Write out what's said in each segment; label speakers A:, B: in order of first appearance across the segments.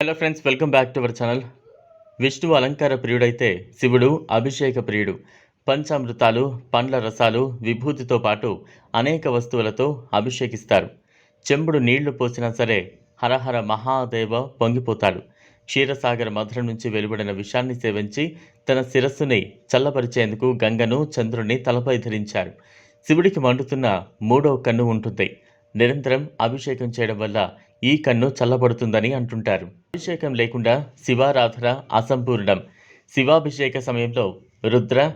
A: Hello friends welcome back to our channel విష్ణువు అలంకార ప్రియుడైతే శివుడు అభిషేక ప్రియుడు. పంచామృతాలు పండ్ల రసాలు విభూతితో పాటు అనేక వస్తువులతో అభిషేకిస్తారు. చెంబుడు నీళ్ళు పోసినా సరే హరహర మహాదేవ పొంగిపోతాడు. క్షీరసాగర మధుర నుంచి వెలువడిన విషాన్ని సేవించి తన శిరస్సుని చల్లపరిచేందుకు గంగను చంద్రుణ్ణి తలపై ధరించారు. శివుడికి మండుతున్న మూడో కన్ను ఉంటుంది. నిరంతరం అభిషేకం చేయడం వల్ల ఈ కన్ను చల్లబడుతుందని అంటుంటారు. అభిషేకం లేకుండా శివారాధన అసంపూర్ణం. శివాభిషేక సమయంలో రుద్ర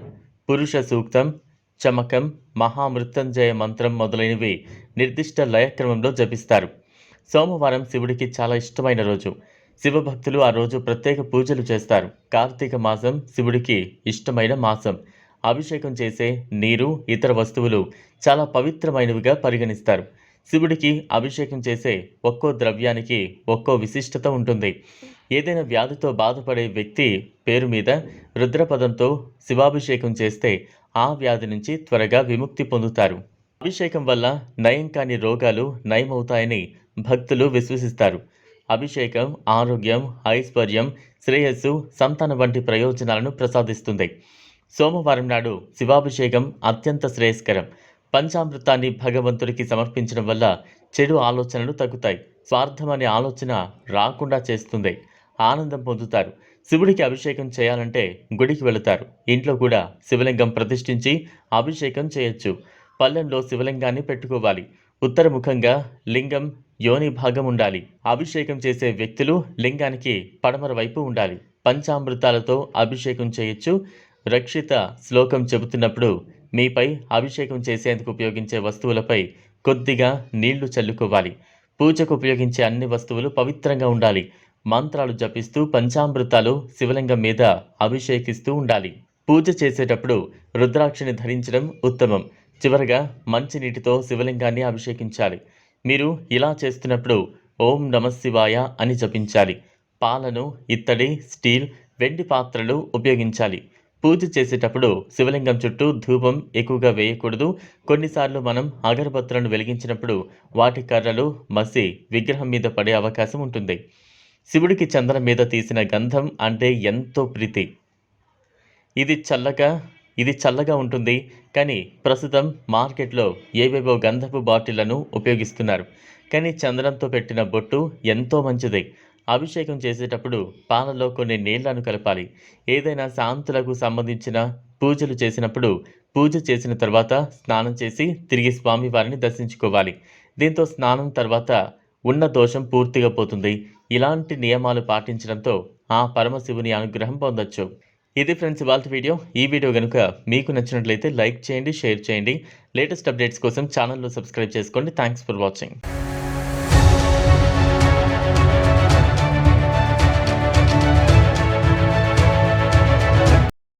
A: పురుష సూక్తం చమకం మహామృత్యుంజయ మంత్రం మొదలైనవి నిర్దిష్ట లయక్రమంలో జపిస్తారు. సోమవారం శివుడికి చాలా ఇష్టమైన రోజు. శివభక్తులు ఆ రోజు ప్రత్యేక పూజలు చేస్తారు. కార్తీక మాసం శివుడికి ఇష్టమైన మాసం. అభిషేకం చేసే నీరు ఇతర వస్తువులు చాలా పవిత్రమైనవిగా పరిగణిస్తారు. శివుడికి అభిషేకం చేసే ఒక్కో ద్రవ్యానికి ఒక్కో విశిష్టత ఉంటుంది. ఏదైనా వ్యాధితో బాధపడే వ్యక్తి పేరు మీద రుద్రపదంతో శివాభిషేకం చేస్తే ఆ వ్యాధి నుంచి త్వరగా విముక్తి పొందుతారు. అభిషేకం వల్ల నయం కాని రోగాలు నయమవుతాయని భక్తులు విశ్వసిస్తారు. అభిషేకం ఆరోగ్యం ఐశ్వర్యం శ్రేయస్సు సంతానం వంటి ప్రయోజనాలను ప్రసాదిస్తుంది. సోమవారం నాడు శివాభిషేకం అత్యంత శ్రేయస్కరం. పంచామృతాన్ని భగవంతుడికి సమర్పించడం వల్ల చెడు ఆలోచనలు తగ్గుతాయి. స్వార్థం అనే ఆలోచన రాకుండా చేస్తుంది. ఆనందం పొందుతారు. శివుడికి అభిషేకం చేయాలంటే గుడికి వెళుతారు. ఇంట్లో కూడా శివలింగం ప్రతిష్ఠించి అభిషేకం చేయొచ్చు. పల్లెంలో శివలింగాన్ని పెట్టుకోవాలి. ఉత్తరముఖంగా లింగం యోని భాగం ఉండాలి. అభిషేకం చేసే వ్యక్తులు లింగానికి పడమర వైపు ఉండాలి. పంచామృతాలతో అభిషేకం చేయొచ్చు. రక్షిత శ్లోకం చెబుతున్నప్పుడు మీపై అభిషేకం చేసేందుకు ఉపయోగించే వస్తువులపై కొద్దిగా నీళ్ళు చల్లుకోవాలి. పూజకు ఉపయోగించే అన్ని వస్తువులు పవిత్రంగా ఉండాలి. మంత్రాలు జపిస్తూ పంచామృతాలు శివలింగం మీద అభిషేకిస్తూ ఉండాలి. పూజ చేసేటప్పుడు రుద్రాక్షని ధరించడం ఉత్తమం. చివరగా మంచినీటితో శివలింగాన్ని అభిషేకించాలి. మీరు ఇలా చేస్తున్నప్పుడు ఓం నమ శివాయ అని జపించాలి. పాలను ఇత్తడి స్టీల్ వెండి పాత్రలు ఉపయోగించాలి. పూజ చేసేటప్పుడు శివలింగం చుట్టూ ధూపం ఎక్కువగా వేయకూడదు. కొన్నిసార్లు మనం అగరబత్తులను వెలిగించినప్పుడు వాటి కర్రలు మసి విగ్రహం మీద పడే అవకాశం ఉంటుంది. శివుడికి చందనం మీద తీసిన గంధం అంటే ఎంతో ప్రీతి. ఇది చల్లగా ఇది చల్లగా ఉంటుంది. కానీ ప్రస్తుతం మార్కెట్లో ఏవేవో గంధపు బాటిళ్ళను ఉపయోగిస్తున్నారు. కానీ చందనంతో పెట్టిన బొట్టు ఎంతో మంచిది. అభిషేకం చేసేటప్పుడు పాలలో కొన్ని నీళ్ళను కలపాలి. ఏదైనా శాంతులకు సంబంధించిన పూజలు చేసినప్పుడు పూజ చేసిన తర్వాత స్నానం చేసి తిరిగి స్వామివారిని దర్శించుకోవాలి. దీంతో స్నానం తర్వాత ఉన్న దోషం పూర్తిగా పోతుంది. ఇలాంటి నియమాలు పాటించడంతో ఆ పరమశివుని అనుగ్రహం పొందొచ్చు. ఇది ఫ్రెండ్స్ ఇవాళ వీడియో. ఈ వీడియో కనుక మీకు నచ్చినట్లయితే లైక్ చేయండి షేర్ చేయండి. లేటెస్ట్ అప్డేట్స్ కోసం ఛానల్లో సబ్స్క్రైబ్ చేసుకోండి. Thanks for watching.